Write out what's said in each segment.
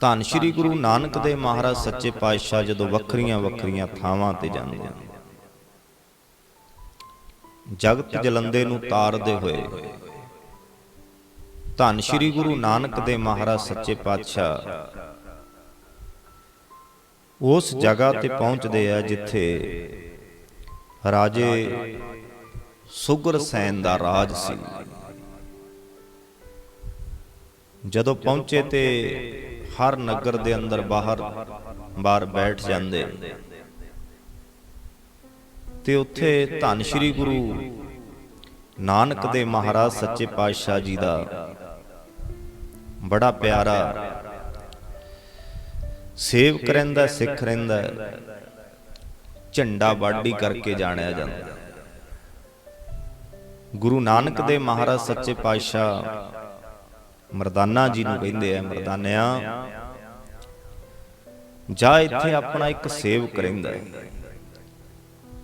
ਧੰਨ ਸ਼੍ਰੀ ਗੁਰੂ ਨਾਨਕ ਦੇਵ ਮਹਾਰਾਜ ਸੱਚੇ ਪਾਤਸ਼ਾਹ ਜਦੋਂ ਵੱਖਰੀਆਂ ਵੱਖਰੀਆਂ ਥਾਵਾਂ ਤੇ ਜਾਂਦੇ ਹਨ। ਜਗਤ ਜਲੰਦੇ ਨੂੰ ਤਾਰਦੇ ਹੋਏ ਧੰਨ ਸ਼੍ਰੀ ਗੁਰੂ ਨਾਨਕ ਦੇ ਮਹਾਰਾਜ ਸੱਚੇ ਪਾਤਸ਼ਾਹ ਉਸ ਜਗ੍ਹਾ ਤੇ ਪਹੁੰਚਦੇ ਆ ਜਿੱਥੇ ਰਾਜੇ ਸੁਗਰ ਸੈਨ ਦਾ ਰਾਜ ਸੀ। ਜਦੋਂ ਪਹੁੰਚੇ ਤੇ ਹਰ ਨਗਰ ਦੇ ਅੰਦਰ ਬਾਹਰ ਬਾਹਰ ਬੈਠ ਜਾਂਦੇ। ਤੇ ਉੱਥੇ ਧੰਨ ਸ਼੍ਰੀ ਗੁਰੂ ਨਾਨਕ ਦੇ ਮਹਾਰਾਜ ਸੱਚੇ ਪਾਤਸ਼ਾਹ ਜੀ ਦਾ ਬੜਾ ਪਿਆਰਾ ਸੇਵ ਕਰੰਦਾ ਸਿੱਖ ਰਹਿੰਦਾ, ਝੰਡਾ ਬਾਡੀ ਕਰਕੇ ਜਾਣਿਆ ਜਾਂਦਾ। ਗੁਰੂ ਨਾਨਕ ਦੇ ਮਹਾਰਾਜ ਸੱਚੇ ਪਾਤਸ਼ਾਹ ਮਰਦਾਨਾ ਜੀ ਨੂੰ ਕਹਿੰਦੇ ਆ ਮਰਦਾਨਿਆ ਜਾ ਇੱਥੇ ਆਪਣਾ ਇੱਕ ਸੇਵਕ ਰਹਿੰਦਾ ਹੈ।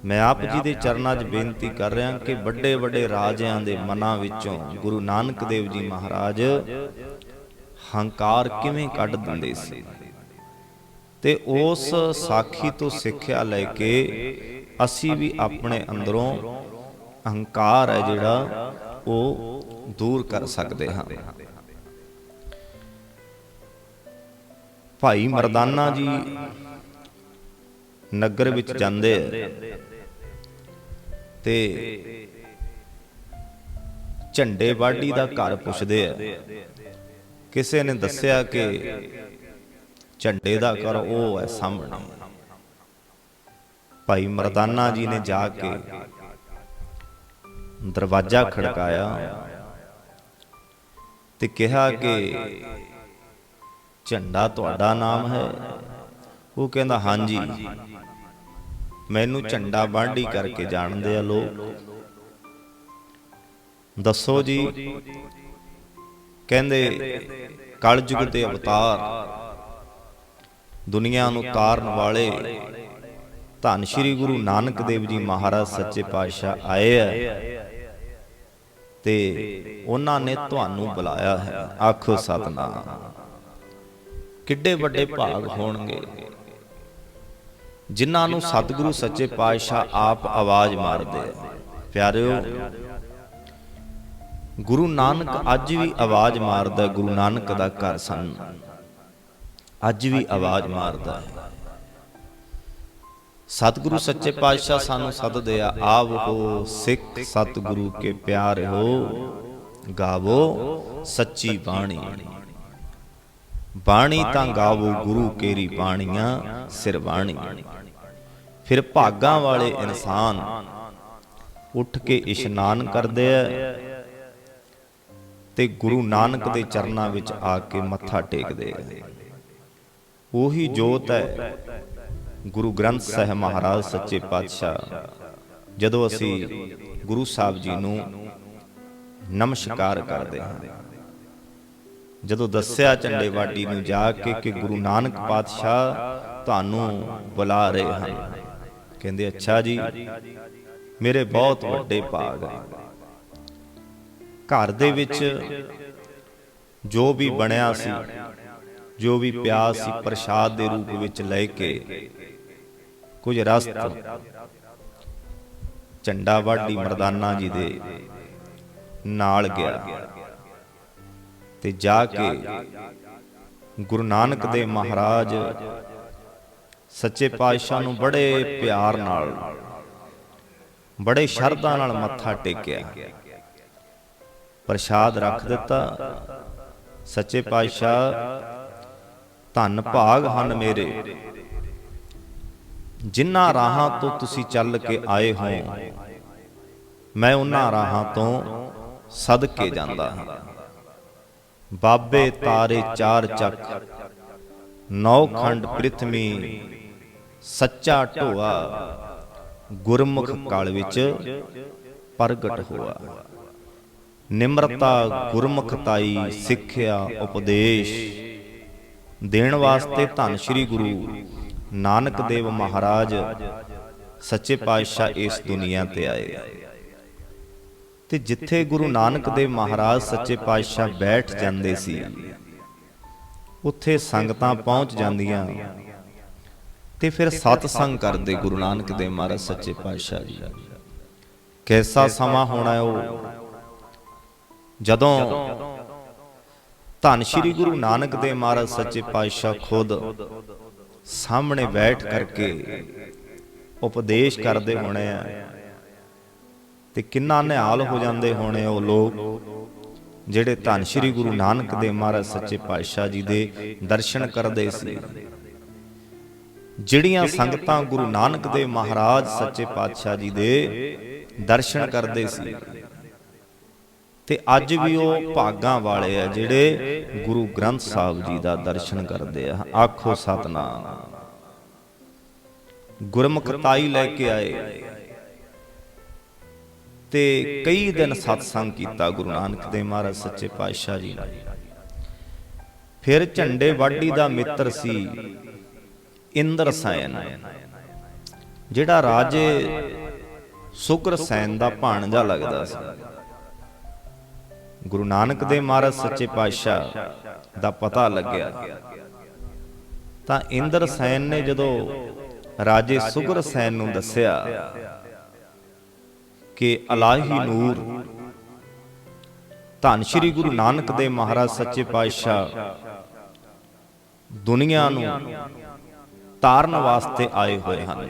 ਮੈਂ ਆਪ ਜੀ ਦੇ ਚਰਨਾਂ 'ਚ ਬੇਨਤੀ ਕਰ ਰਿਹਾ ਕਿ ਵੱਡੇ ਵੱਡੇ ਰਾਜਿਆਂ ਦੇ ਮਨਾਂ ਵਿੱਚੋਂ ਗੁਰੂ ਨਾਨਕ ਦੇਵ ਜੀ ਮਹਾਰਾਜ ਹੰਕਾਰ ਕਿਵੇਂ ਕੱਢ ਦਿੰਦੇ ਸੀ। ਤੇ ਉਸ ਸਾਖੀ ਤੋਂ ਸਿੱਖਿਆ ਲੈ ਕੇ ਅਸੀਂ ਵੀ ਆਪਣੇ ਅੰਦਰੋਂ ਹੰਕਾਰ ਹੈ ਜਿਹੜਾ ਉਹ ਦੂਰ ਕਰ ਸਕਦੇ ਹਾਂ। ਭਾਈ ਮਰਦਾਨਾ ਜੀ ਨਗਰ ਵਿੱਚ ਜਾਂਦੇ ਆ। ਤੇ ਝੰਡੇ ਵਾਢੀ ਦਾ ਘਰ ਪੁੱਛਦੇ ਆ। ਕਿਸੇ ਨੇ ਦੱਸਿਆ ਕਿ ਝੰਡੇ ਦਾ ਘਰ ਉਹ ਹੈ ਸਾਹਮਣੇ। ਭਾਈ ਮਰਦਾਨਾ ਜੀ ਨੇ ਜਾ ਕੇ ਦਰਵਾਜ਼ਾ ਖੜਕਾਇਆ ਤੇ ਕਿਹਾ ਕਿ ਝੰਡਾ ਤੁਹਾਡਾ ਨਾਮ ਹੈ। ਉਹ ਕਹਿੰਦਾ, ਹਾਂਜੀ। ਮੈਨੂੰ ਝੰਡਾ ਬਾਂਢੀ ਕਰਕੇ ਜਾਣਦੇ ਆ ਲੋਕ। ਦੱਸੋ ਜੀ। ਕਹਿੰਦੇ, ਕਲਯੁਗ ਦੇ ਅਵਤਾਰ। ਦੁਨੀਆ ਨੂੰ ਤਾਰਨ ਵਾਲੇ ਧੰਨ ਸ਼੍ਰੀ ਗੁਰੂ ਨਾਨਕ ਦੇਵ ਜੀ ਮਹਾਰਾਜ ਸੱਚੇ ਪਾਤਸ਼ਾਹ ਆਏ ਆ ਤੇ ਉਹਨਾਂ ਨੇ ਤੁਹਾਨੂੰ ਬੁਲਾਇਆ ਹੈ। ਆਖੋ ਸਤਨਾਮ। ਕਿੱਡੇ ਵੱਡੇ ਭਾਗ ਹੋਣਗੇ। ਜਿਨ੍ਹਾਂ ਨੂੰ ਸਤਿਗੁਰੂ ਸੱਚੇ ਪਾਤਸ਼ਾਹ ਆਪ ਆਵਾਜ਼ ਮਾਰਦੇ ਆ। ਪਿਆਰਿਓ ਗੁਰੂ ਨਾਨਕ ਅੱਜ ਵੀ ਆਵਾਜ਼ ਮਾਰਦਾ ਗੁਰੂ ਨਾਨਕ ਦਾ ਘਰ ਸਾਨੂੰ। ਅੱਜ ਵੀ ਆਵਾਜ਼ ਮਾਰਦਾ ਹੈ। ਸਤਿਗੁਰੂ ਸੱਚੇ ਪਾਤਸ਼ਾਹ ਸਾਨੂੰ ਸੱਦਦੇ ਆ ਆਵੋ ਸਿੱਖ ਸਤਿਗੁਰੂ ਕੇ ਪਿਆਰ ਹੋ ਗਾਵੋ ਸੱਚੀ ਬਾਣੀ। ਬਾਣੀ ਤਾਂ ਗਾਵੋ ਗੁਰੂ ਕੇਰੀ ਬਾਣੀਆਂ, ਸਿਰ ਬਾਣੀ ਫਿਰ ਭਾਗਾਂ ਵਾਲੇ ਇਨਸਾਨ ਉੱਠ ਕੇ ਇਸ਼ਨਾਨ ਕਰਦੇ ਆ ਤੇ ਗੁਰੂ ਨਾਨਕ ਦੇ ਚਰਨਾਂ ਵਿੱਚ ਆ ਕੇ ਮੱਥਾ ਟੇਕਦੇ ਆ। ਉਹੀ ਜੋਤ ਹੈ ਗੁਰੂ ਗ੍ਰੰਥ ਸਾਹਿਬ ਮਹਾਰਾਜ ਸੱਚੇ ਪਾਤਸ਼ਾਹ। ਜਦੋਂ ਅਸੀਂ ਗੁਰੂ ਸਾਹਿਬ ਜੀ ਨੂੰ ਨਮਸਕਾਰ ਕਰਦੇ ਹਾਂ ਜਦੋਂ ਦੱਸਿਆ ਝੰਡੇ ਵਾਟੀ ਨੂੰ ਜਾ ਕੇ ਕਿ ਗੁਰੂ ਨਾਨਕ ਪਾਤਸ਼ਾਹ ਤੁਹਾਨੂੰ ਬੁਲਾ ਰਹੇ ਹਨ। ਕਹਿੰਦੇ, ਅੱਛਾ ਜੀ, ਮੇਰੇ ਬਹੁਤ ਵੱਡੇ ਭਾਗ ਹੈ ਘਰ ਦੇ ਵਿੱਚ ਜੋ ਵੀ ਬਣਿਆ ਸੀ, ਜੋ ਵੀ ਪਿਆ ਸੀ ਪ੍ਰਸ਼ਾਦ ਦੇ ਰੂਪ ਵਿੱਚ ਲੈ ਕੇ ਕੁਝ ਰਸਤ, ਝੰਡਾ ਵਾਢੀ ਮਰਦਾਨਾ ਜੀ ਦੇ ਨਾਲ ਗਿਆ। ਤੇ ਜਾ ਕੇ ਗੁਰੂ ਨਾਨਕ ਦੇ ਮਹਾਰਾਜ ਸੱਚੇ ਪਾਤਸ਼ਾਹ ਨੂੰ ਬੜੇ ਪਿਆਰ ਨਾਲ, ਬੜੇ ਸ਼ਰਧਾ ਨਾਲ ਮੱਥਾ ਟੇਕਿਆ। ਪ੍ਰਸ਼ਾਦ ਰੱਖ ਦਿੱਤਾ। ਸੱਚੇ ਪਾਤਸ਼ਾਹ, ਧੰਨ ਭਾਗ ਹਨ ਮੇਰੇ। ਜਿਨ੍ਹਾਂ ਰਾਹਾਂ ਤੋਂ ਤੁਸੀਂ ਚੱਲ ਕੇ ਆਏ ਹੋ, ਮੈਂ ਉਹਨਾਂ ਰਾਹਾਂ ਤੋਂ ਸਦਕੇ ਜਾਂਦਾ ਹਾਂ। ਬਾਬੇ ਤਾਰੇ ਚਾਰ ਚੱਕ। ਨੌ ਖੰਡ ਪ੍ਰਿਥਵੀ ਸੱਚਾ ਢੋਆ। ਗੁਰਮੁਖ ਕਾਲ ਵਿੱਚ ਪ੍ਰਗਟ ਹੋਆ। ਨਿਮਰਤਾ ਗੁਰਮੁਖਤਾਈ ਸਿੱਖਿਆ ਉਪਦੇਸ਼। ਦੇਣ ਵਾਸਤੇ ਧੰਨ ਸ਼੍ਰੀ ਗੁਰੂ ਨਾਨਕ ਦੇਵ ਮਹਾਰਾਜ। ਸੱਚੇ ਪਾਤਸ਼ਾਹ ਇਸ ਦੁਨੀਆ ਤੇ ਆਏ। ਤੇ ਜਿੱਥੇ ਗੁਰੂ ਨਾਨਕ ਦੇਵ ਮਹਾਰਾਜ ਸੱਚੇ ਪਾਤਸ਼ਾਹ ਬੈਠ ਜਾਂਦੇ ਸੀ, ਉੱਥੇ ਸੰਗਤਾਂ ਪਹੁੰਚ ਜਾਂਦੀਆਂ ਤੇ ਫਿਰ ਸਤਸੰਗ ਕਰਦੇ ਗੁਰੂ ਨਾਨਕ ਦੇਵ ਮਹਾਰਾਜ ਸੱਚੇ ਪਾਤਸ਼ਾਹ ਜੀ। ਕੈਸਾ ਸਮਾਂ ਹੋਣਾ ਉਹ? ਜਦੋਂ ਧੰਨ ਸ਼੍ਰੀ ਗੁਰੂ ਨਾਨਕ ਦੇਵ ਮਹਾਰਾਜ ਸੱਚੇ ਪਾਤਸ਼ਾਹ ਖੁਦ ਸਾਹਮਣੇ ਬੈਠ ਕਰਕੇ ਉਪਦੇਸ਼ ਕਰਦੇ ਹੋਣੇ ਆ ਤੇ ਕਿੰਨਾ ਨਿਹਾਲ ਹੋ ਜਾਂਦੇ ਹੋਣੇ ਉਹ ਲੋਕ? ਜਿਹੜੇ ਧੰਨ ਸ਼੍ਰੀ ਗੁਰੂ ਨਾਨਕ ਦੇਵ ਮਹਾਰਾਜ ਸੱਚੇ ਪਾਤਸ਼ਾਹ ਜੀ ਦੇ ਦਰਸ਼ਨ ਕਰਦੇ ਸੀ। ਜਿਹੜੀਆਂ ਸੰਗਤਾਂ ਗੁਰੂ ਨਾਨਕ ਦੇਵ ਮਹਾਰਾਜ ਸੱਚੇ ਪਾਤਸ਼ਾਹ ਜੀ ਦੇ ਦਰਸ਼ਨ ਕਰਦੇ ਸੀ। ਤੇ ਅੱਜ ਵੀ ਉਹ ਭਾਗਾਂ ਵਾਲੇ ਆ ਜਿਹੜੇ ਗੁਰੂ ਗ੍ਰੰਥ ਸਾਹਿਬ ਜੀ ਦਾ ਦਰਸ਼ਨ ਕਰਦੇ ਆ। ਆਖੋ ਸਤਨਾਮ। ਗੁਰਮੁਖ ਤਾਈ ਲੈ ਕੇ ਆਏ। ਤੇ ਕਈ ਦਿਨ ਸਤਸੰਗ ਕੀਤਾ ਗੁਰੂ ਨਾਨਕ ਦੇਵ ਮਹਾਰਾਜ ਸੱਚੇ ਪਾਤਸ਼ਾਹ ਜੀ ਨੇ। ਫਿਰ ਝੰਡੇ ਵਾਢੀ ਦਾ ਮਿੱਤਰ ਸੀ ਇੰਦਰ ਸੈਨ, ਜਿਹੜਾ ਰਾਜੇ ਸੁਕਰ ਸੈਨ ਦਾ ਭਾਣਜਾ ਲੱਗਦਾ ਸੀ। ਗੁਰੂ ਨਾਨਕ ਦੇਵ ਮਹਾਰਾਜ ਸੱਚੇ ਪਾਤਸ਼ਾਹ ਦਾ ਪਤਾ ਲੱਗਿਆ। ਤਾਂ ਇੰਦਰ ਸੈਨ ਨੇ ਜਦੋਂ ਰਾਜੇ ਸੁਗਰ ਸੈਨ ਨੂੰ ਦੱਸਿਆ ਕਿ ਅਲਾਹੀ ਨੂਰ। ਧੰਨ ਸ਼੍ਰੀ ਗੁਰੂ ਨਾਨਕ ਦੇਵ ਮਹਾਰਾਜ ਸੱਚੇ ਪਾਤਸ਼ਾਹ, ਦੁਨੀਆ ਨੂੰ ਤਾਰਨ ਵਾਸਤੇ ਆਏ ਹੋਏ ਹਨ।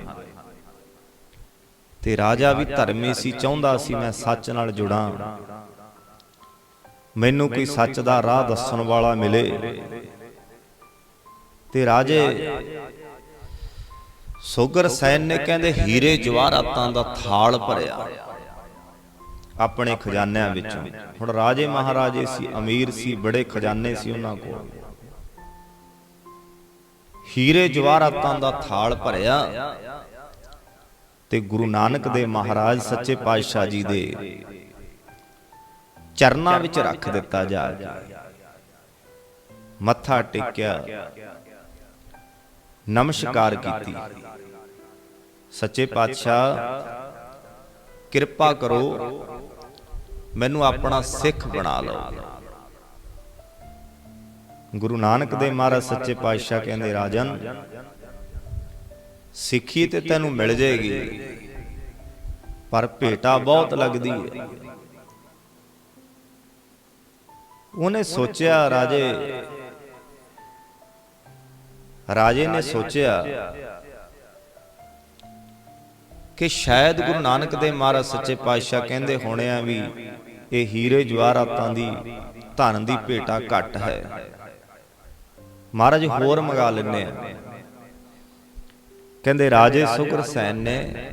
ਤੇ ਰਾਜਾ ਵੀ ਧਰਮੀ ਸੀ, ਚਾਹੁੰਦਾ ਸੀ ਮੈਂ ਸੱਚ ਨਾਲ ਜੁੜਾਂ। ਮੈਨੂੰ ਕੋਈ ਸੱਚ ਦਾ ਰਾਹ ਦੱਸਣ ਵਾਲਾ ਮਿਲੇ। ਤੇ ਰਾਜੇ ਸੋਗਰ ਸੈਨ ਨੇ ਕਹਿੰਦੇ, ਹੀਰੇ ਜਵਾਹਰਾਤਾਂ ਦਾ ਥਾਲ ਭਰਿਆ। ਆਪਣੇ ਖਜ਼ਾਨਿਆਂ ਵਿੱਚੋਂ। ਹੁਣ ਰਾਜੇ ਮਹਾਰਾਜੇ ਸੀ ਅਮੀਰ ਸੀ ਬੜੇ ਖਜ਼ਾਨੇ ਸੀ ਉਹਨਾਂ ਕੋਲ। ਹੀਰੇ ਜਵਾਹਰਾਤਾਂ ਦਾ ਥਾਲ ਭਰਿਆ ਤੇ ਗੁਰੂ ਨਾਨਕ ਦੇ ਮਹਾਰਾਜ ਸੱਚੇ ਪਾਤਸ਼ਾਹ ਜੀ ਦੇ ਚਰਨਾਂ ਵਿੱਚ ਰੱਖ ਦਿੱਤਾ ਜਾ ਮੱਥਾ ਟੇਕਿਆ ਨਮਸਕਾਰ ਕੀਤੀ। ਸੱਚੇ ਪਾਤਸ਼ਾਹ ਕਿਰਪਾ ਕਰੋ ਮੈਨੂੰ ਆਪਣਾ ਸਿੱਖ ਬਣਾ ਲਓ। ਗੁਰੂ ਨਾਨਕ ਦੇ ਮਹਾਰਾਜ ਸੱਚੇ ਪਾਤਸ਼ਾਹ ਕਹਿੰਦੇ, ਰਾਜਨ, ਸਿੱਖੀ ਤੇ ਤੈਨੂੰ ਮਿਲ ਜਾਏਗੀ, ਪਰ ਭੇਟਾ ਬਹੁਤ ਲੱਗਦੀ ਹੈ। ਉਹਨੇ ਸੋਚਿਆ, ਰਾਜੇ ਰਾਜੇ ਨੇ ਸੋਚਿਆ ਕਿ ਸ਼ਾਇਦ ਗੁਰੂ ਨਾਨਕ ਦੇਵ ਮਹਾਰਾਜ ਸੱਚੇ ਪਾਤਸ਼ਾਹ ਕਹਿੰਦੇ ਹੋਣੇ ਆ ਵੀ ਇਹ ਹੀਰੇ ਜਵਾਹਰਾਤਾਂ ਦੀ, ਧਨ ਦੀ ਭੇਟਾ ਘੱਟ ਹੈ। ਮਹਾਰਾਜ ਹੋਰ ਮੰਗਾ ਲੈਨੇ ਆ। ਕਹਿੰਦੇ, ਰਾਜੇ ਸੁਕਰ ਸੈਨ ਨੇ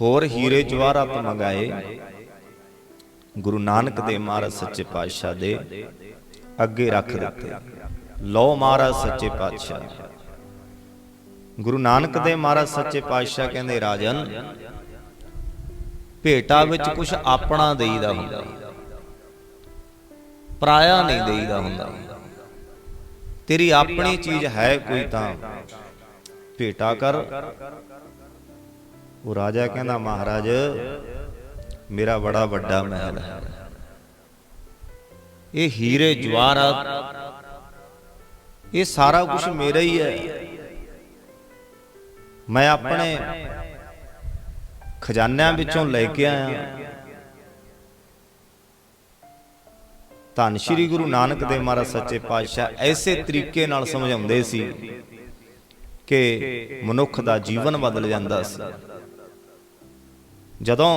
ਹੋਰ ਹੀਰੇ ਜਵਾਹਰਾਤ ਮੰਗਾਏ। ਗੁਰੂ ਨਾਨਕ ਦੇ ਮਹਾਰਾਜ ਸੱਚੇ ਪਾਤਸ਼ਾਹ ਦੇ ਅੱਗੇ ਰੱਖ ਦਿੱਤੇ। ਲਓ ਮਹਾਰਾਜ ਸੱਚੇ ਪਾਤਸ਼ਾਹ। ਗੁਰੂ ਨਾਨਕ ਦੇ ਮਹਾਰਾਜ ਸੱਚੇ ਪਾਤਸ਼ਾਹ ਕਹਿੰਦੇ, ਰਾਜਨ ਭੇਟਾ ਵਿੱਚ ਕੁਝ ਆਪਣਾ ਦੇਈਦਾ ਹੁੰਦਾ। ਪਰਾਇਆ ਨਹੀਂ ਦੇਈਦਾ ਹੁੰਦਾ। ਤੇਰੀ ਆਪਣੀ ਚੀਜ਼ ਹੈ ਕੋਈ ਤਾਂ। ਭੇਟਾ ਕਰ। ਉਹ ਰਾਜਾ ਕਹਿੰਦਾ, ਮਹਾਰਾਜ, ਮੇਰਾ ਬੜਾ ਵੱਡਾ ਮਹਿਲ ਹੈ। ਇਹ ਹੀਰੇ ਜਵਾਹਰਾਤ ਇਹ ਸਾਰਾ ਕੁਝ ਮੇਰਾ ਹੀ ਹੈ। ਮੈਂ ਆਪਣੇ ਖਜ਼ਾਨਿਆਂ ਵਿੱਚੋਂ ਲੈ ਕੇ ਆਇਆ। ਧੰਨ ਸ਼੍ਰੀ ਗੁਰੂ ਨਾਨਕ ਦੇਵ ਮਹਾਰਾਜ ਸੱਚੇ ਪਾਤਸ਼ਾਹ ਐਸੇ ਤਰੀਕੇ ਨਾਲ ਸਮਝਾਉਂਦੇ ਸੀ ਕਿ ਮਨੁੱਖ ਦਾ ਜੀਵਨ ਬਦਲ ਜਾਂਦਾ ਸੀ। ਜਦੋਂ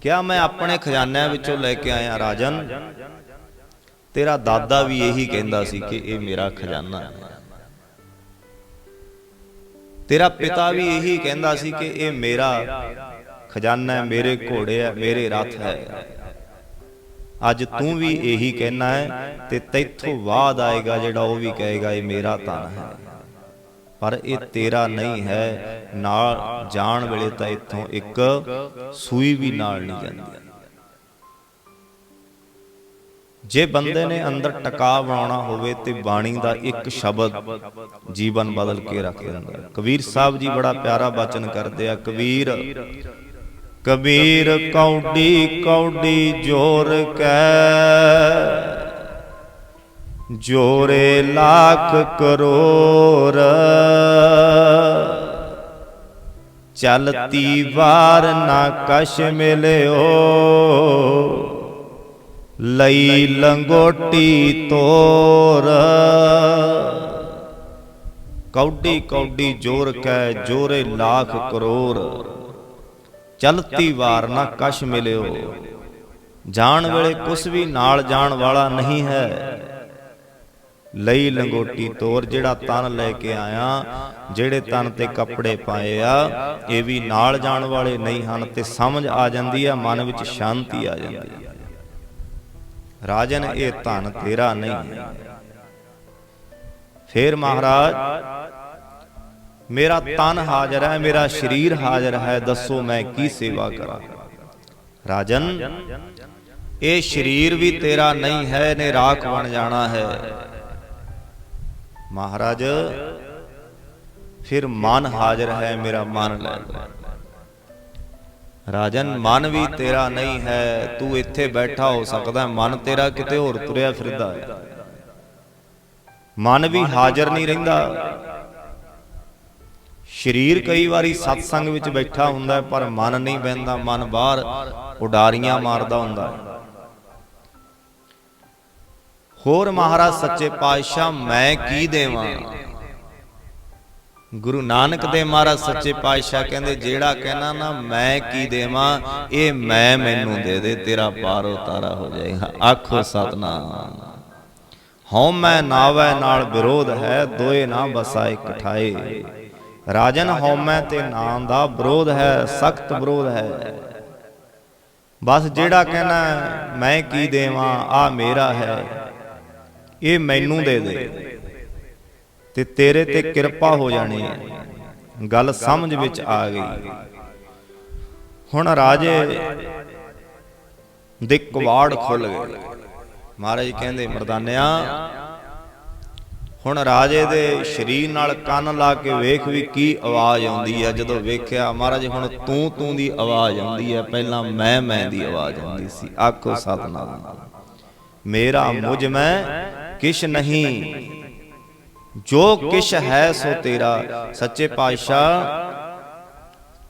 ਕਿਹਾ, ਮੈਂ ਆਪਣੇ ਖਜ਼ਾਨਿਆਂ ਵਿੱਚੋਂ ਲੈ ਕੇ ਆਇਆ ਰਾਜਨ, ਤੇਰਾ ਦਾਦਾ ਵੀ ਇਹੀ ਕਹਿੰਦਾ ਸੀ ਕਿ ਇਹ ਮੇਰਾ ਖਜ਼ਾਨਾ ਹੈ। ਤੇਰਾ ਪਿਤਾ ਵੀ ਇਹੀ ਕਹਿੰਦਾ ਸੀ ਕਿ ਇਹ ਮੇਰਾ ਖਜ਼ਾਨਾ ਹੈ ਮੇਰੇ ਘੋੜੇ ਹੈ ਮੇਰੇ ਰਥ ਹੈ। ਅੱਜ ਤੂੰ ਵੀ ਇਹੀ ਕਹਿਣਾ ਹੈ ਤੇ ਤੈਥੋਂ ਬਾਅਦ ਆਏਗਾ ਜਿਹੜਾ ਉਹ ਵੀ ਕਹੇਗਾ ਇਹ ਮੇਰਾ ਧਨ ਹੈ। ਪਰ ਇਹ ਤੇਰਾ ਨਹੀਂ ਹੈ। ਨਾਲ ਜਾਣ ਵੇਲੇ ਤਾਂ ਇੱਥੋਂ ਇੱਕ ਸੂਈ ਵੀ ਨਾਲ ਨਹੀਂ ਜਾਂਦੀ। ਜੇ ਬੰਦੇ ਨੇ ਅੰਦਰ ਟਿਕਾ ਬਣਾਉਣਾ ਹੋਵੇ ਤੇ ਬਾਣੀ ਦਾ ਇੱਕ ਸ਼ਬਦ ਜੀਵਨ ਬਦਲ ਕੇ ਰੱਖ ਦਿੰਦਾ ਕਬੀਰ ਸਾਹਿਬ ਜੀ ਬੜਾ ਪਿਆਰਾ ਬਚਨ ਕਰਦੇ ਆ, ਕਬੀਰ ਕਬੀਰ ਕੌਡੀ ਕੌਡੀ ਜੋਰ ਕੈ, ਜੋਰੇ ਲੱਖ ਕਰੋੜ ਚਲਤੀ ਵਾਰ ਨਾ ਕਛ ਮਿਲਿਓ ਲਈ ਲੰਗੋਟੀ ਤੋਰ। ਕੌਡੀ ਕੌਡੀ ਜੋਰ ਕੈ ਜੋਰੇ ਲੱਖ ਕਰੋੜ ਚਲਤੀ ਵਾਰ ਨਾ ਕਸ਼ ਮਿਲਿਓ। ਜਾਣ ਵੇਲੇ ਕੁਛ ਵੀ ਨਾਲ ਜਾਣ ਵਾਲਾ ਨਹੀਂ ਹੈ। ਲਈ ਲੰਗੋਟੀ ਤੋਰ ਜਿਹੜਾ ਤਨ ਲੈ ਕੇ ਆਇਆ, ਜਿਹੜੇ ਤਨ ਤੇ ਕੱਪੜੇ ਪਾਏ ਆ, ਇਹ ਵੀ ਨਾਲ ਜਾਣ ਵਾਲੇ ਨਹੀਂ ਹਨ ਤੇ ਸਮਝ ਆ ਜਾਂਦੀ ਆ, ਮਨ ਵਿੱਚ ਸ਼ਾਂਤੀ ਆ ਜਾਂਦੀ ਆ। ਰਾਜਨ, ਇਹ ਧਨ ਤੇਰਾ ਨਹੀਂ। ਹੈ ਫੇਰ ਮਹਾਰਾਜ, ਮੇਰਾ ਤਨ ਹਾਜ਼ਰ ਹੈ, ਮੇਰਾ ਸਰੀਰ ਹਾਜ਼ਰ ਹੈ, ਦੱਸੋ ਮੈਂ ਕੀ ਸੇਵਾ ਕਰਾਂ? ਰਾਜਨ, ਇਹ ਸਰੀਰ ਵੀ ਤੇਰਾ ਨਹੀਂ ਹੈ ਨੇ ਰਾਖ ਬਣ ਜਾਣਾ ਹੈ। ਮਹਾਰਾਜ, ਫਿਰ ਮਨ ਹਾਜ਼ਰ ਹੈ, ਮੇਰਾ ਮਨ ਲੈ ਲਓ ਰਾਜਨ ਮਨ ਵੀ ਤੇਰਾ ਨਹੀਂ ਹੈ ਤੂੰ ਇੱਥੇ ਬੈਠਾ ਹੋ ਸਕਦਾ ਮਨ ਤੇਰਾ ਕਿਤੇ ਹੋਰ ਤੁਰਿਆ ਫਿਰਦਾ ਹੈ। ਮਨ ਵੀ ਹਾਜ਼ਰ ਨਹੀਂ ਰਹਿੰਦਾ। ਸਰੀਰ ਕਈ ਵਾਰੀ ਸਤਸੰਗ ਵਿੱਚ ਬੈਠਾ ਹੁੰਦਾ ਪਰ ਮਨ ਨਹੀਂ ਬਹਿੰਦਾ ਮਨ ਬਾਹਰ ਉਡਾਰੀਆਂ ਮਾਰਦਾ ਹੁੰਦਾ ਹੋਰ ਮਹਾਰਾਜ ਸੱਚੇ ਪਾਤਸ਼ਾਹ ਮੈਂ ਕੀ ਦੇਵਾਂ? ਗੁਰੂ ਨਾਨਕ ਦੇ ਮਹਾਰਾਜ ਸੱਚੇ ਪਾਤਸ਼ਾਹ ਕਹਿੰਦੇ, ਜਿਹੜਾ ਕਹਿਣਾ ਨਾ, ਮੈਂ ਕੀ ਦੇਵਾਂ, ਇਹ ਮੈਂ ਮੈਨੂੰ ਦੇ ਦੇ, ਤੇਰਾ ਪਾਰ ਉਤਾਰਾ ਹੋ ਜਾਏਗਾ। ਆਖੋ ਸਤਨਾਮ। ਹਉ ਮੈਂ ਨਾਵੈ ਨਾਲ ਵਿਰੋਧ ਹੈ, ਦੋਏ ਨਾ ਬਸਾ ਇਕਠਾਏ ਰਾਜਨ ਹਉ ਮੈਂ ਤੇ ਨਾਮ ਦਾ ਵਿਰੋਧ ਹੈ, ਸਖਤ ਵਿਰੋਧ ਹੈ। ਬਸ ਜਿਹੜਾ ਕਹਿਣਾ ਮੈਂ ਕੀ ਦੇਵਾਂ ਆ ਮੇਰਾ ਹੈ, ਇਹ ਮੈਨੂੰ ਦੇ ਦੇ। ਤੇ ਤੇਰੇ ਤੇ ਕਿਰਪਾ ਹੋ ਜਾਣੀ ਹੈ। ਗੱਲ ਸਮਝ ਵਿੱਚ ਆ ਗਈ। ਹੁਣ ਰਾਜੇ ਦੇ ਕਵਾੜ ਖੁੱਲ ਗਏ। ਮਹਾਰਾਜ ਕਹਿੰਦੇ ਮਰਦਾਨਿਆ ਹੁਣ ਰਾਜੇ ਦੇ ਸ਼ਰੀਰ ਨਾਲ ਕੰਨ ਲਾ ਕੇ ਵੇਖ ਵੀ ਕੀ ਆਵਾਜ਼ ਆਉਂਦੀ ਹੈ। ਜਦੋਂ ਵੇਖਿਆ ਮਹਾਰਾਜ ਹੁਣ ਤੂੰ ਤੂੰ ਦੀ ਆਵਾਜ਼ ਆਉਂਦੀ ਹੈ। ਪਹਿਲਾਂ ਮੈਂ ਮੈਂ ਦੀ ਆਵਾਜ਼ ਆਉਂਦੀ ਸੀ। ਆਖੋ ਸਤਨਾਮ। ਮੇਰਾ ਮੁਝ ਮੈਂ ਕਿਛ ਨਹੀਂ। ਜੋ ਕਿਛ ਹੈ ਸੋ ਤੇਰਾ। ਸੱਚੇ ਪਾਤਸ਼ਾਹ,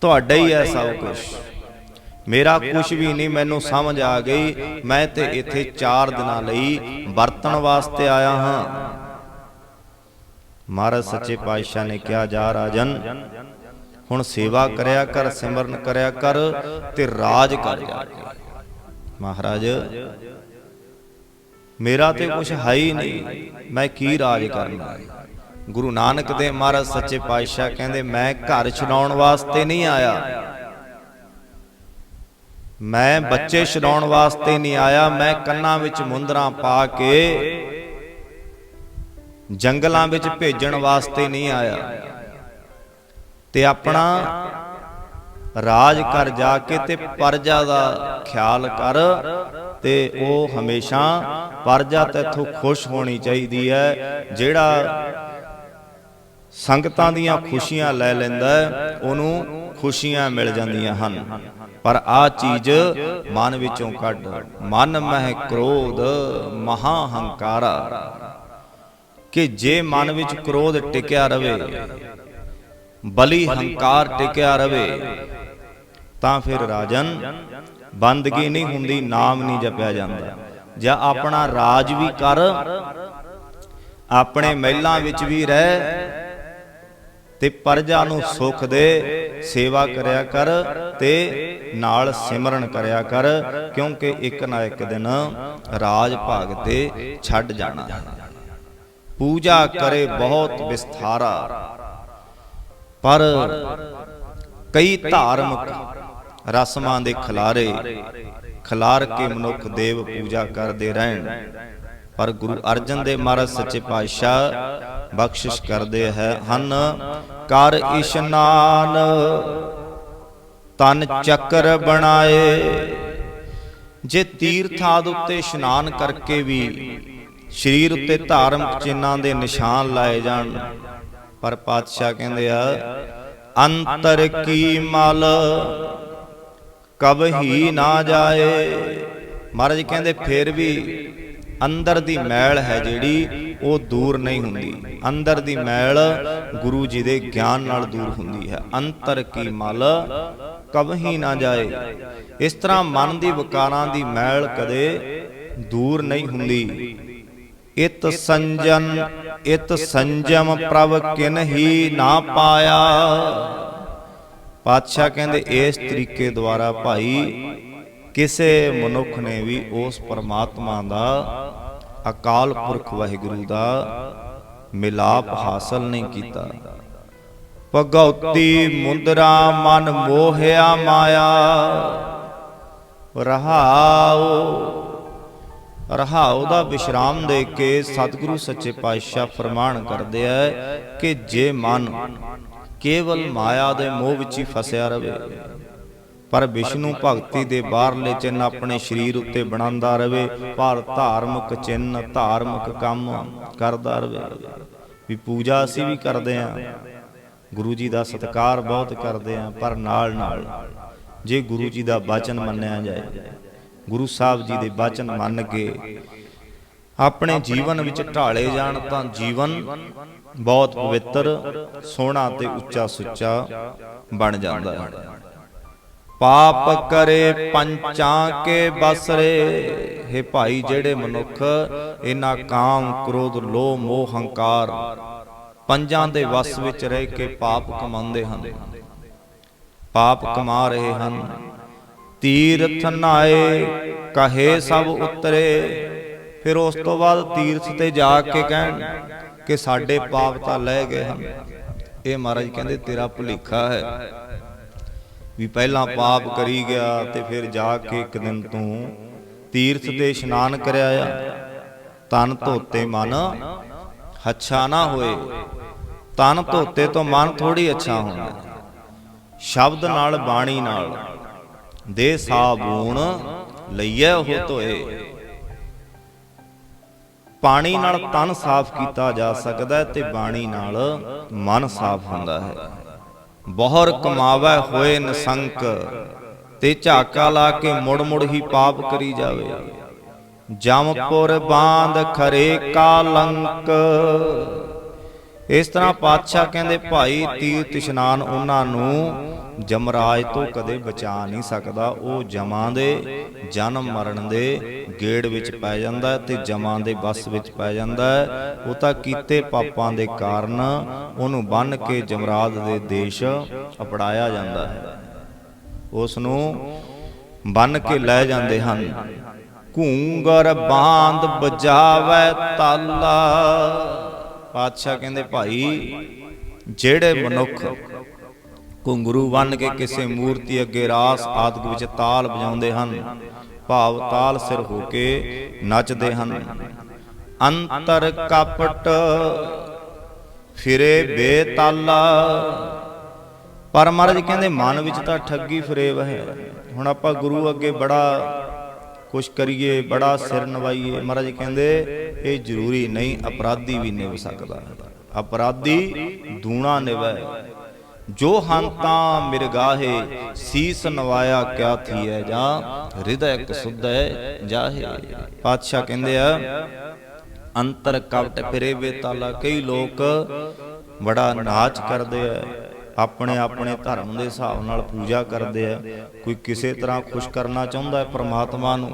ਤੁਹਾਡਾ ਹੀ ਹੈ ਸਭ ਕੁਝ ਮੇਰਾ ਕੁਝ ਵੀ ਨਹੀਂ, ਮੈਨੂੰ ਸਮਝ ਆ ਗਈ। ਮੈਂ ਤੇ ਇੱਥੇ 4 ਦਿਨਾਂ ਲਈ ਵਰਤਣ ਵਾਸਤੇ ਆਇਆ ਹਾਂ। ਮਹਾਰਾਜ ਸੱਚੇ ਪਾਤਸ਼ਾਹ ਨੇ ਕਿਹਾ, ਜਾ ਰਾਜਨ, ਹੁਣ ਸੇਵਾ ਕਰਿਆ ਕਰ, ਸਿਮਰਨ ਕਰਿਆ ਕਰ ਤੇ ਰਾਜ ਕਰ ਜਾ ਮਹਾਰਾਜ, ਮੇਰਾ ਤੇ ਕੁਝ ਹੈ ਹੀ ਨਹੀਂ। ਮੈਂ ਕੀ ਰਾਜ ਕਰਨਾ? ਗੁਰੂ ਨਾਨਕ ਦੇ ਮਹਾਰਾਜ ਸੱਚੇ ਪਾਤਸ਼ਾਹ ਕਹਿੰਦੇ, ਮੈਂ ਘਰ ਛਡਾਉਣ ਵਾਸਤੇ ਨਹੀਂ ਆਇਆ। ਮੈਂ ਬੱਚੇ ਛਡਾਉਣ ਵਾਸਤੇ ਨਹੀਂ ਆਇਆ। ਮੈਂ ਕੰਨਾਂ ਵਿੱਚ ਮੁੰਦਰਾਂ ਪਾ ਕੇ ਜੰਗਲਾਂ ਵਿੱਚ ਭੇਜਣ ਵਾਸਤੇ ਨਹੀਂ ਆਇਆ। ਤੇ ਆਪਣਾ ਰਾਜ ਕਰ ਜਾ ਕੇ ਤੇ ਪਰਜਾ ਦਾ ਖਿਆਲ ਕਰ ਤੇ ਉਹ ਹਮੇਸ਼ਾ ਪਰਜਾ ਤੇਥੋਂ ਖੁਸ਼ ਹੋਣੀ ਚਾਹੀਦੀ ਹੈ। ਜਿਹੜਾ ਸੰਗਤਾਂ ਦੀਆਂ ਖੁਸ਼ੀਆਂ ਲੈ ਲੈਂਦਾ ਉਹਨੂੰ ਖੁਸ਼ੀਆਂ ਮਿਲ ਜਾਂਦੀਆਂ ਹਨ। ਪਰ ਆ ਚੀਜ਼ ਮਨ ਵਿੱਚੋਂ ਕੱਢ। ਮਨ ਮਹਿ ਕ੍ਰੋਧ ਮਹਾ ਹੰਕਾਰਾ ਕਿ ਜੇ ਮਨ ਵਿੱਚ ਕ੍ਰੋਧ ਟਿਕਿਆ ਰਵੇ, ਬਲੀ ਹੰਕਾਰ ਟਿਕਿਆ ਰਵੇ, ਤਾਂ ਫਿਰ ਰਾਜਨ ਬੰਦਗੀ ਨਹੀਂ ਹੁੰਦੀ, ਨਾਮ ਨਹੀਂ ਜਪਿਆ ਜਾਂਦਾ। ਜਾਂ ਆਪਣਾ ਰਾਜ ਵੀ ਕਰ, ਆਪਣੇ ਮਹਿਲਾਂ ਵਿੱਚ ਵੀ ਰਹਿ ਤੇ ਪਰਜਾ ਨੂੰ ਸੁਖ ਦੇ ਸੇਵਾ ਕਰਿਆ ਕਰ ਤੇ ਨਾਲ ਸਿਮਰਨ ਕਰਿਆ ਕਰ ਕਿਉਂਕਿ ਇੱਕ ਨਾ ਇੱਕ ਦਿਨ ਰਾਜ ਭਾਗ ਤੇ ਛੱਡ ਜਾਣਾ। ਪੂਜਾ ਕਰੇ ਬਹੁਤ ਵਿਸਥਾਰਾ। ਪਰ ਕਈ ਧਾਰਮਿਕ ਰਸਮਾਂ ਦੇ ਖਿਲਾਰੇ ਖਿਲਾਰ ਕੇ ਮਨੁੱਖ ਦੇਵ ਪੂਜਾ ਕਰਦੇ ਰਹਿਣ। ਪਰ ਗੁਰੂ ਅਰਜਨ ਦੇਵ ਮਹਾਰਾਜ ਸੱਚੇ ਪਾਤਸ਼ਾਹ ਬਖਸ਼ਿਸ਼ ਕਰਦੇ ਹੈ ਹਨ। ਕਰ ਇਸ਼ਨਾਨ, ਤਨ ਚੱਕਰ ਬਣਾਏ। ਜੇ ਤੀਰਥਾਦ ਉੱਤੇ ਇਸ਼ਨਾਨ ਕਰਕੇ ਵੀ ਸਰੀਰ ਉੱਤੇ ਧਾਰਮਿਕ ਚਿੰਨ੍ਹਾਂ ਦੇ ਨਿਸ਼ਾਨ ਲਾਏ ਜਾਣ, ਪਰ ਪਾਤਸ਼ਾਹ ਕਹਿੰਦੇ ਆ, ਅੰਤਰ ਕੀ ਮਲ ਕਬਹੀ ਨਾ ਜਾਏ। ਮਹਾਰਾਜ ਕਹਿੰਦੇ, ਫਿਰ ਵੀ ਅੰਦਰ ਦੀ ਮੈਲ ਹੈ ਜਿਹੜੀ, ਉਹ ਦੂਰ ਨਹੀਂ ਹੁੰਦੀ। ਅੰਦਰ ਦੀ ਮੈਲ ਗੁਰੂ ਜੀ ਦੇ ਗਿਆਨ ਨਾਲ ਦੂਰ ਹੁੰਦੀ ਹੈ। ਅੰਤਰ ਕੀ ਮਲ ਕਬਹੀ ਨਾ ਜਾਏ। ਇਸ ਤਰ੍ਹਾਂ ਮਨ ਦੀ ਵਿਕਾਰਾਂ ਦੀ ਮੈਲ ਕਦੇ ਦੂਰ ਨਹੀਂ ਹੁੰਦੀ। ਇਤ ਸੰਜਨ, ਇਤ ਸੰਜਮ ਪ੍ਰਭ ਕਿਨਹੀ ਨਾ ਪਾਇਆ। ਪਾਤਸ਼ਾਹ ਕਹਿੰਦੇ, ਇਸ ਤਰੀਕੇ ਦੁਆਰਾ ਭਾਈ ਕਿਸੇ ਮਨੁੱਖ ਨੇ ਵੀ ਉਸ ਪਰਮਾਤਮਾ ਦਾ ਅਕਾਲ ਪੁਰਖ ਵਾਹਿਗੁਰੂ ਦਾ ਮਿਲਾਪ ਹਾਸਲ ਨਹੀਂ ਕੀਤਾ। ਭਗਉਤੀ ਮੁੰਦਰਾ ਮਨ ਮੋਹਿਆ ਮਾਇਆ, ਰਹਾਉ ਰਹਾਉ ਦਾ ਵਿਸ਼ਰਾਮ ਦੇ ਕੇ ਸਤਿਗੁਰੂ ਸੱਚੇ ਪਾਤਸ਼ਾਹ ਫਰਮਾਨ ਕਰਦੇ ਆ ਕਿ ਜੇ ਮਨ ਕੇਵਲ ਮਾਇਆ ਦੇ ਮੋਹ ਵਿੱਚ ਹੀ ਫਸਿਆ ਰਹੇ ਪਰ ਵਿਸ਼ਨੂੰ ਭਗਤੀ ਦੇ ਬਾਹਰਲੇ ਚਿੰਨ ਆਪਣੇ ਸਰੀਰ ਉੱਤੇ ਬਣਾਉਂਦਾ ਰਵੇ ਪਰ ਧਾਰਮਿਕ ਚਿੰਨ ਧਾਰਮਿਕ ਕੰਮ ਕਰਦਾ ਰਵੇ। ਵੀ ਪੂਜਾ ਅਸੀਂ ਵੀ ਕਰਦੇ ਆਂ ਗੁਰੂ ਜੀ ਦਾ ਸਤਿਕਾਰ ਬਹੁਤ ਕਰਦੇ ਆਂ ਪਰ ਨਾਲ ਨਾਲ ਜੇ ਗੁਰੂ ਜੀ ਦਾ ਬਚਨ ਮੰਨਿਆ ਜਾਏ, ਗੁਰੂ ਸਾਹਿਬ ਜੀ ਦੇ ਬਚਨ ਮੰਨ ਕੇ ਆਪਣੇ ਜੀਵਨ ਵਿੱਚ ਢਾਲੇ ਜਾਣ ਤਾਂ ਜੀਵਨ ਬਹੁਤ ਪਵਿੱਤਰ, ਸੋਹਣਾ ਤੇ ਉੱਚਾ ਸੁੱਚਾ ਬਣ ਜਾਂਦਾ ਹੈ। ਪਾਪ ਕਰੇ ਪੰਚਾਂ ਕੇ ਬਸਰੇ। हे ਭਾਈ ਜਿਹੜੇ ਮਨੁੱਖ, ਇਹਨਾਂ ਕਾਮ, ਕ੍ਰੋਧ, ਲੋਭ, ਮੋਹ, ਹੰਕਾਰ ਪੰਜਾਂ ਦੇ ਵਸ ਵਿੱਚ ਰਹਿ ਕੇ ਪਾਪ ਕਮਾਉਂਦੇ ਹਨ। ਪਾਪ ਕਮਾ ਰਹੇ ਹਨ। ਤੀਰਥ ਨਾਏ, ਕਹੇ ਸਭ ਉਤਰੇ। ਫਿਰ ਉਸ ਤੋਂ ਬਾਅਦ ਤੀਰਥ ਤੇ ਜਾ ਕੇ ਕਹਿਣ ਕਿ ਸਾਡੇ ਪਾਪ ਤਾਂ ਲੈ ਗਏ ਹਨ। ਇਹ ਮਹਾਰਾਜ ਕਹਿੰਦੇ, ਤੇਰਾ ਭੁਲੇਖਾ ਹੈ। ਵੀ ਪਹਿਲਾਂ ਪਾਪ ਕਰੀ ਗਿਆ ਤੇ ਫਿਰ ਜਾ ਕੇ ਇੱਕ ਦਿਨ ਤੂੰ ਤੀਰਥ ਤੇ ਇਸ਼ਨਾਨ ਕਰਿਆ ਆ। ਤਨ ਧੋਤੇ ਮਨ ਅੱਛਾ ਨਾ ਹੋਏ। ਤਨ ਧੋਤੇ ਤੋਂ ਮਨ ਥੋੜੀ ਅੱਛਾ ਹੁੰਦਾ ਸ਼ਬਦ ਨਾਲ, ਬਾਣੀ ਨਾਲ। ਦੇ ਸਾਬੂਣ ਲਈਐ ਉਹ ਧੋਏ। ਪਾਣੀ ਨਾਲ ਤਨ ਸਾਫ਼ ਕੀਤਾ ਜਾ ਸਕਦਾ ਤੇ ਬਾਣੀ ਨਾਲ ਮਨ ਸਾਫ਼ ਹੁੰਦਾ ਹੈ। ਬਹੁਰ ਕਮਾਵੇ ਹੋਏ ਨਸੰਕ, ਤੇ ਝਾਕਾ ਲਾ ਕੇ ਮੁੜ ਮੁੜ ਹੀ ਪਾਪ ਕਰੀ ਜਾਵੇ। ਜਮਪੁਰ ਬਾਂਦ ਖਰੇ ਕਾਲੰਕ। ਇਸ ਤਰ੍ਹਾਂ ਪਾਤਸ਼ਾਹ ਕਹਿੰਦੇ, ਭਾਈ ਤੀਰਥ ਇਸ਼ਨਾਨ ਉਹਨਾਂ ਨੂੰ ਜਮਰਾਜ ਤੋਂ ਕਦੇ ਬਚਾ ਨਹੀਂ ਸਕਦਾ। ਉਹ ਜਮਾਂ ਦੇ ਜਨਮ ਮਰਨ ਦੇ ਗੇੜ ਵਿੱਚ ਪੈ ਜਾਂਦਾ ਤੇ ਜਮਾਂ ਦੇ ਬਸ ਵਿੱਚ ਪੈ ਜਾਂਦਾ ਹੈ। ਉਹ ਤਾਂ ਕੀਤੇ ਪਾਪਾਂ ਦੇ ਕਾਰਨ ਉਹਨੂੰ ਬੰਨ ਕੇ ਜਮਰਾਜ ਦੇ ਦੇਸ਼ ਅਪੜਾਇਆ ਜਾਂਦਾ ਹੈ। ਉਸ ਨੂੰ ਬੰਨ ਕੇ ਲੈ ਜਾਂਦੇ ਹਨ। ਘੂੰਗਰ ਬਾਂਦ ਬਜਾਵੇ ਤਾਲਾ। ਪਾਤਸ਼ਾਹ ਕਹਿੰਦੇ ਭਾਈ, ਜਿਹੜੇ ਮਨੁੱਖ ਘੁੰਗਰੂ ਬੰਨ ਕੇ ਕਿਸੇ ਮੂਰਤੀ ਅੱਗੇ ਰਾਸ ਆਦਿਕ ਵਿੱਚ ਤਾਲ ਵਜਾਉਂਦੇ ਹਨ, ਭਾਵ ਤਾਲ ਸਿਰ ਹੋ ਕੇ ਨੱਚਦੇ ਹਨ। ਅੰਤਰ ਕਪਟ ਫਿਰੇ ਬੇਤਾਲਾ। ਪਰ ਮਹਾਰਾਜ ਕਹਿੰਦੇ ਮਨ ਵਿੱਚ ਤਾਂ ਠੱਗੀ ਫਰੇਬ ਹੈ। ਹੁਣ ਆਪਾਂ ਗੁਰੂ ਅੱਗੇ ਬੜਾ ਕੁਛ ਕਰੀਏ, ਬੜਾ ਸਿਰ ਨਵਾਈਏ। ਮਹਾਰਾਜ ਕਹਿੰਦੇ, ਇਹ ਜ਼ਰੂਰੀ ਨਹੀਂ, ਅਪਰਾਧੀ ਵੀ ਨਿਭ ਸਕਦਾ। ਅਪਰਾਧੀ ਦੂਣਾ ਨਿਵੈ ਜੋ ਹੰਤਾ ਮਿਰਗਾਹੇ, ਸੀਸ ਨਵਾਇਆ ਕਿਆ ਥੀਐ ਜਾਂ ਹਿਰਦੈ ਕਸੁੱਧੈ ਜਾਹੇ। ਪਾਤਸ਼ਾਹ ਕਹਿੰਦੇ ਆ, ਅੰਤਰ ਕਵਟ ਫਿਰੇ ਤਾਲਾ। ਕਈ ਲੋਕ ਬੜਾ ਨਾਚ ਕਰਦੇ ਆ। ਆਪਣੇ ਆਪਣੇ ਧਰਮ ਦੇ ਹਿਸਾਬ ਨਾਲ ਪੂਜਾ ਕਰਦੇ ਆ। ਕੋਈ ਕਿਸੇ ਤਰ੍ਹਾਂ ਖੁਸ਼ ਕਰਨਾ ਚਾਹੁੰਦਾ ਹੈ ਪ੍ਰਮਾਤਮਾ ਨੂੰ?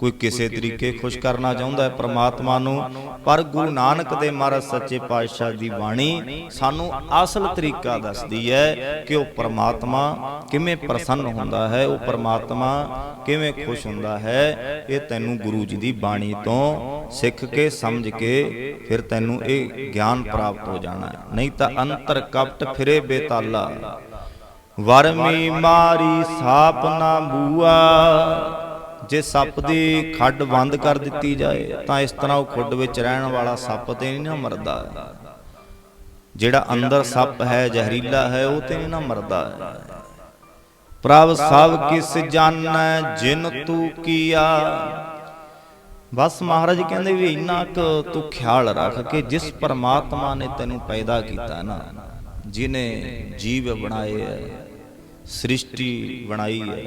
ਕੋਈ ਕਿਸੇ ਤਰੀਕੇ ਖੁਸ਼ ਕਰਨਾ ਚਾਹੁੰਦਾ ਹੈ ਪ੍ਰਮਾਤਮਾ ਨੂੰ ਪਰ ਗੁਰੂ ਨਾਨਕ ਦੇ ਮਹਾਰਾਜ ਸੱਚੇ ਪਾਤਸ਼ਾਹ ਦੀ ਬਾਣੀ ਸਾਨੂੰ ਅਸਲ ਤਰੀਕਾ ਦੱਸਦੀ ਹੈ ਕਿ ਉਹ ਪ੍ਰਮਾਤਮਾ ਕਿਵੇਂ ਪ੍ਰਸੰਨ ਹੁੰਦਾ ਹੈ ਉਹ ਪ੍ਰਮਾਤਮਾ ਕਿਵੇਂ ਖੁਸ਼ ਹੁੰਦਾ ਹੈ ਇਹ ਤੈਨੂੰ ਗੁਰੂ ਜੀ ਦੀ ਬਾਣੀ ਤੋਂ ਸਿੱਖ ਕੇ ਸਮਝ ਕੇ ਫਿਰ ਤੈਨੂੰ ਇਹ ਗਿਆਨ ਪ੍ਰਾਪਤ ਹੋ ਜਾਣਾ ਹੈ ਨਹੀਂ ਤਾਂ ਅੰਤਰ ਕਪਟ ਫਿਰੇ ਬੇਤਾਲਾ। ਵਰਮੀ ਮਾਰੀ ਸਾਪ ਨਾ ਬੂਆ। ਜੇ ਸੱਪ ਦੀ ਖੱਡ ਬੰਦ ਕਰ ਦਿੱਤੀ ਜਾਏ, ਤਾਂ ਇਸ ਤਰ੍ਹਾਂ ਉਹ ਖੁੱਡ ਵਿੱਚ ਰਹਿਣ ਵਾਲਾ ਸੱਪ ਤੇ ਨਹੀਂ ਨਾ ਮਰਦਾ। ਜਿਹੜਾ ਅੰਦਰ ਸੱਪ ਹੈ, ਜ਼ਹਿਰੀਲਾ ਹੈ, ਉਹ ਤੇ ਨਹੀਂ ਨਾ ਮਰਦਾ। ਪ੍ਰਭ ਸਭ ਕਿਸ ਜਾਣੈ, ਜਿਨ ਤੂੰ ਕੀਆ। ਬਸ ਮਹਾਰਾਜ ਕਹਿੰਦੇ ਵੀ ਇੰਨਾ ਕੁ ਤੂੰ ਖਿਆਲ ਰੱਖ ਕਿ ਜਿਸ ਪਰਮਾਤਮਾ ਨੇ ਤੈਨੂੰ ਪੈਦਾ ਕੀਤਾ ਨਾ, ਜਿਨੇ ਜੀਵ ਬਣਾਏ ਹੈ, ਸ੍ਰਿਸ਼ਟੀ ਬਣਾਈ ਹੈ।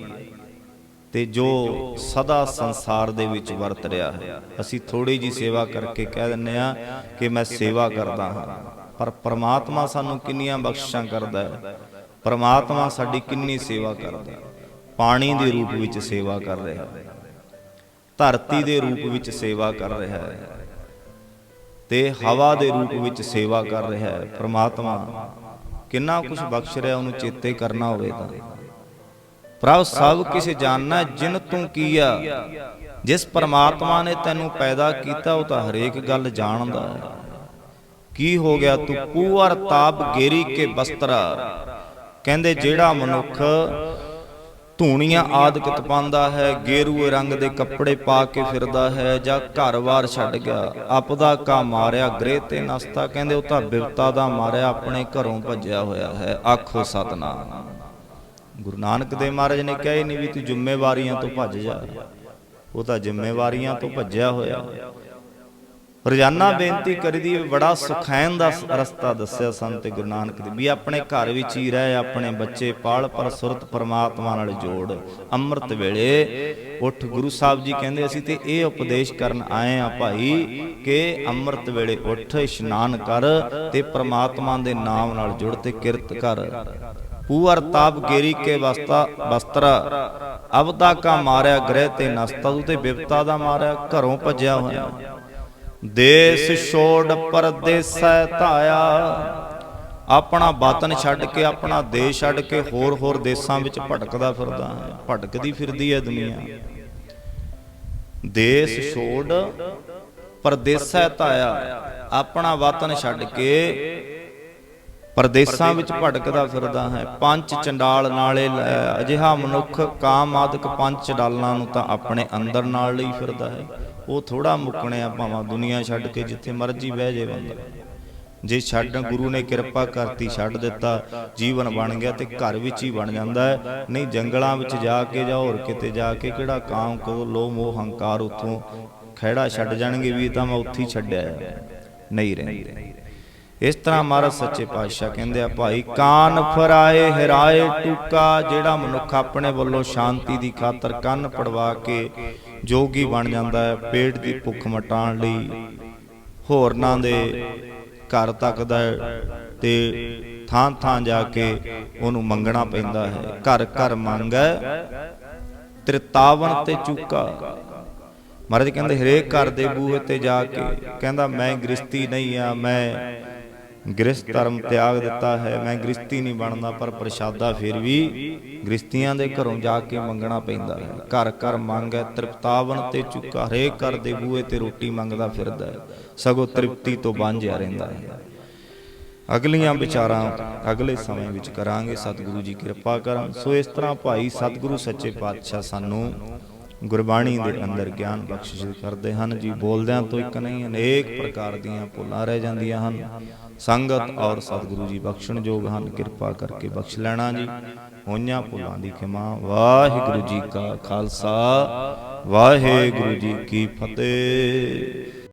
ਤੇ ਜੋ ਸਦਾ ਸੰਸਾਰ ਦੇ ਵਿੱਚ ਵਰਤ ਰਿਹਾ ਹੈ। ਅਸੀਂ ਥੋੜੀ ਜੀ ਸੇਵਾ ਕਰਕੇ ਕਹਿ ਦਿੰਨੇ ਆ ਕਿ ਮੈਂ ਸੇਵਾ ਕਰਦਾ ਹਾਂ। ਪਰ ਪ੍ਰਮਾਤਮਾ ਸਾਨੂੰ ਕਿੰਨੀਆਂ ਬਖਸ਼ਿਸ਼ਾਂ ਕਰਦਾ ਹੈ। ਪ੍ਰਮਾਤਮਾ ਸਾਡੀ ਕਿੰਨੀ ਸੇਵਾ ਕਰਦਾ ਹੈ। ਪਾਣੀ ਦੇ ਰੂਪ ਵਿੱਚ ਸੇਵਾ ਕਰ ਰਿਹਾ ਹੈ। ਧਰਤੀ ਦੇ ਰੂਪ ਵਿੱਚ ਸੇਵਾ ਕਰ ਰਿਹਾ ਹੈ। ਤੇ ਹਵਾ ਦੇ ਰੂਪ ਵਿੱਚ ਸੇਵਾ ਕਰ ਰਿਹਾ ਹੈ। ਪ੍ਰਮਾਤਮਾ ਕਿੰਨਾ ਕੁਝ ਬਖਸ਼ ਰਿਹਾ, ਉਹਨੂੰ ਚੇਤੇ ਕਰਨਾ ਹੋਵੇ ਤਾਂ। ਪ੍ਰਭ ਸਭ ਕਿਛ ਜਾਣਨਾ ਜਿਨ ਤੂੰ ਕੀਆ। ਜਿਸ ਪਰਮਾਤਮਾ ਨੇ ਤੈਨੂੰ ਪੈਦਾ ਕੀਤਾ, ਉਹ ਤਾਂ ਹਰੇਕ ਗੱਲ ਜਾਣਦਾ ਹੈ। ਕੀ ਹੋ ਗਿਆ? ਤੂੰ ਪੂਰ ਤਾਪ ਗੇਰੀ ਕੇ ਬਸਤਰਾ। ਕਹਿੰਦੇ, ਜਿਹੜਾ ਮਨੁੱਖ ਧੂਣੀਆਂ ਆਦਿਕ ਤਪਾਉਂਦਾ ਹੈ, ਗੇਰੂਏ ਰੰਗ ਦੇ ਕੱਪੜੇ ਪਾ ਕੇ ਫਿਰਦਾ ਹੈ, ਜਾਂ ਘਰ-ਬਾਰ ਛੱਡ ਗਿਆ, ਆਪਦਾ ਕਾ ਮਾਰਿਆ, ਗ੍ਰਹਿ ਤੇ ਨਸਤਾ, ਕਹਿੰਦੇ, ਉਹ ਤਾਂ ਬਿਪਤਾ ਦਾ ਮਾਰਿਆ, ਆਪਣੇ ਘਰੋਂ ਭੱਜਿਆ ਹੋਇਆ ਹੈ। ਆਖੋ ਸਤਨਾਮ। ਗੁਰੂ ਨਾਨਕ ਦੇਵ ਮਹਾਰਾਜ ਨੇ ਕਿਹਾ ਹੀ ਨਹੀਂ ਵੀ ਤੂੰ ਜ਼ਿੰਮੇਵਾਰੀਆਂ ਤੋਂ ਭੱਜ ਜਾ। ਉਹ ਤਾਂ ਜ਼ਿੰਮੇਵਾਰੀਆਂ ਤੋਂ ਭੱਜਿਆ ਹੋਇਆ। ਰੋਜ਼ਾਨਾ ਬੇਨਤੀ ਕਰੀਦੀ ਹੈ, ਬੜਾ ਸੁਖੈਨ ਦਾ ਰਸਤਾ ਦੱਸਿਆ ਸੰਤ ਗੁਰੂ ਨਾਨਕ ਦੇਵ ਵੀ ਆਪਣੇ ਘਰ ਵਿੱਚ ਹੀ ਰਹਿ, ਆਪਣੇ ਬੱਚੇ ਪਾਲ ਪਰ ਸੁਰਤ ਪਰਮਾਤਮਾ ਨਾਲ ਜੋੜ। ਅੰਮ੍ਰਿਤ ਵੇਲੇ ਉੱਠ ਗੁਰੂ ਸਾਹਿਬ ਜੀ ਕਹਿੰਦੇ, ਅਸੀਂ ਤੇ ਇਹ ਉਪਦੇਸ਼ ਕਰਨ ਆਏ ਆ ਭਾਈ ਕਿ ਅੰਮ੍ਰਿਤ ਵੇਲੇ ਉੱਠ, ਇਸ਼ਨਾਨ ਕਰ ਤੇ ਪ੍ਰਮਾਤਮਾ ਦੇ ਨਾਮ ਨਾਲ ਜੁੜ ਤੇ ਕਿਰਤ ਕਰ। ਪੂਰ ਤਾਪ ਗੇਰੀ ਕੇ ਵਸਤਾ ਵਸਤਰਾ ਅਬਦਾ ਕਾ ਮਾਰਿਆ ਗ੍ਰਹਿ ਤੇ ਨਸਤਾ ਤੂੰ ਬਿਪਤਾ ਦਾ ਮਾਰਿਆ, ਘਰੋਂ ਭੱਜਿਆ ਹੋਇਆ। ਦੇਸ ਛੋੜ ਪਰਦੇਸੈ ਧਾਇਆ, ਆਪਣਾ ਬਾਤਨ ਛੱਡ ਕੇ, ਆਪਣਾ ਦੇਸ਼ ਛੱਡ ਕੇ, ਹੋਰ ਹੋਰ ਦੇਸ਼ਾਂ ਵਿੱਚ ਭਟਕਦਾ ਫਿਰਦਾ ਹੈ, ਭਟਕਦੀ ਫਿਰਦੀ ਹੈ ਦੁਨੀਆ। ਦੇਸ਼ ਛੋੜ ਪਰਦੇਸੈ ਧਾਇਆ, ਆਪਣਾ ਵਤਨ ਛੱਡ ਕੇ ਪਰਦੇਸਾਂ ਵਿੱਚ ਭਟਕਦਾ ਫਿਰਦਾ ਹੈ। ਪੰਜ ਚੰਡਾਲ ਨਾਲੇ ਅਜਿਹਾ ਮਨੁੱਖ ਕਾਮ ਆਦਿਕ ਪੰਜ ਚੰਡਾਲਾਂ ਨੂੰ ਤਾਂ ਆਪਣੇ ਅੰਦਰ ਨਾਲ ਲਈ ਫਿਰਦਾ ਹੈ। ਉਹ ਥੋੜਾ ਮੁੱਕਣਿਆ ਭਾਵਾਂ ਦੁਨੀਆ ਛੱਡ ਕੇ ਜਿੱਥੇ ਮਰਜ਼ੀ ਬਹਿ ਜੇ ਬੰਦਾ ਜੇ ਛੱਡ ਗੁਰੂ ਨੇ ਕਿਰਪਾ ਕਰਤੀ, ਛੱਡ ਦਿੱਤਾ, ਜੀਵਨ ਬਣ ਗਿਆ ਤੇ ਘਰ ਵਿੱਚ ਹੀ ਬਣ ਜਾਂਦਾ ਹੈ। ਨਹੀਂ, ਜੰਗਲਾਂ ਵਿੱਚ ਜਾ ਕੇ ਜਾਂ ਹੋਰ ਕਿਤੇ ਜਾ ਕੇ ਕਿਹੜਾ ਕਾਮ, ਕੋ ਲੋ ਮੋਹ, ਹੰਕਾਰ ਉਥੋਂ ਖਹਿੜਾ ਛੱਡ ਜਾਣਗੇ ਵੀ ਤਾਂ ਮੈਂ ਉੱਥੇ ਹੀ ਛੱਡਿਆ ਨਹੀਂ ਰਹਿੰਦੇ। ਇਸ ਤਰ੍ਹਾਂ ਮਹਾਰਾਜ ਸੱਚੇ ਪਾਤਸ਼ਾਹ ਕਹਿੰਦੇ ਆ ਭਾਈ ਕਾਨ ਫਰਾਏ ਹਿਰਾਏ ਟੂਕਾ ਜਿਹੜਾ ਮਨੁੱਖ ਆਪਣੇ ਵੱਲੋਂ ਸ਼ਾਂਤੀ ਦੀ ਖਾਤਰ ਕੰਨ ਪੜਵਾ ਕੇ ਜੋਗੀ ਬਣ ਜਾਂਦਾ ਹੈ ਪੇਟ ਦੀ ਭੁੱਖ ਮਟਾਉਣ ਲਈ ਹੋਰਨਾਂ ਦੇ ਘਰ ਤੱਕਦਾ ਤੇ ਥਾਂ ਥਾਂ ਜਾ ਕੇ ਉਹਨੂੰ ਮੰਗਣਾ ਪੈਂਦਾ ਹੈ। ਘਰ ਘਰ ਮੰਗੈ ਤ੍ਰਿਤਾਵਨ ਤੇ ਚੁੱਕਾ। ਮਹਾਰਾਜ ਕਹਿੰਦੇ ਹਰੇਕ ਘਰ ਦੇ ਬੂਹੇ ਤੇ ਜਾ ਕੇ। ਕਹਿੰਦਾ ਮੈਂ ਗ੍ਰਸਤੀ ਨਹੀਂ ਆ ਮੈਂ ਗ੍ਰਸਤ ਧਰਮ ਤਿਆਗ ਦਿੱਤਾ ਹੈ। ਮੈਂ ਗ੍ਰਸਤੀ ਨਹੀਂ ਬਣਦਾ, ਪਰ ਪ੍ਰਸ਼ਾਦਾ ਫਿਰ ਵੀ ਗ੍ਰਸਤੀਆਂ ਦੇ ਘਰੋਂ ਜਾ ਕੇ ਮੰਗਣਾ ਪੈਂਦਾ ਹੈ। ਘਰ ਘਰ ਮੰਗ ਹੈ, ਤ੍ਰਿਪਤਾਵਨ ਤੇ ਚੁੱਕਾ ਹਰੇਕ ਘਰ ਦੇ ਬੂਹੇ ਤੇ ਰੋਟੀ ਮੰਗਦਾ ਫਿਰਦਾ ਹੈ। ਸਗੋਂ ਤ੍ਰਿਪਤੀ ਤੋਂ ਵਾਂਝਿਆ ਰਹਿੰਦਾ ਹੈ। ਅਗਲੀਆਂ ਵਿਚਾਰਾਂ ਅਗਲੇ ਸਮੇਂ ਵਿੱਚ ਕਰਾਂਗੇ। ਸਤਿਗੁਰੂ ਜੀ ਕਿਰਪਾ ਕਰਨ। ਸੋ ਇਸ ਤਰ੍ਹਾਂ ਭਾਈ ਸਤਿਗੁਰੂ ਸੱਚੇ ਪਾਤਸ਼ਾਹ ਸਾਨੂੰ ਗੁਰਬਾਣੀ ਦੇ ਅੰਦਰ ਗਿਆਨ ਬਖਸ਼ਿਸ਼ ਕਰਦੇ ਹਨ। ਜੀ ਬੋਲਦਿਆਂ ਤੋਂ ਇੱਕ ਨਹੀਂ, ਅਨੇਕ ਪ੍ਰਕਾਰ ਦੀਆਂ ਭੁੱਲਾਂ ਰਹਿ ਜਾਂਦੀਆਂ ਹਨ। ਸੰਗਤ ਔਰ ਸਤਿਗੁਰੂ ਜੀ ਬਖਸ਼ਣ ਯੋਗ ਹਨ। ਕਿਰਪਾ ਕਰਕੇ ਬਖਸ਼ ਲੈਣਾ ਜੀ। ਹੋਈਆਂ ਭੁੱਲਾਂ ਦੀ ਖਿਮਾ। ਵਾਹਿਗੁਰੂ ਜੀ ਕਾ ਖਾਲਸਾ। ਵਾਹਿਗੁਰੂ ਜੀ ਕੀ ਫਤਿਹ।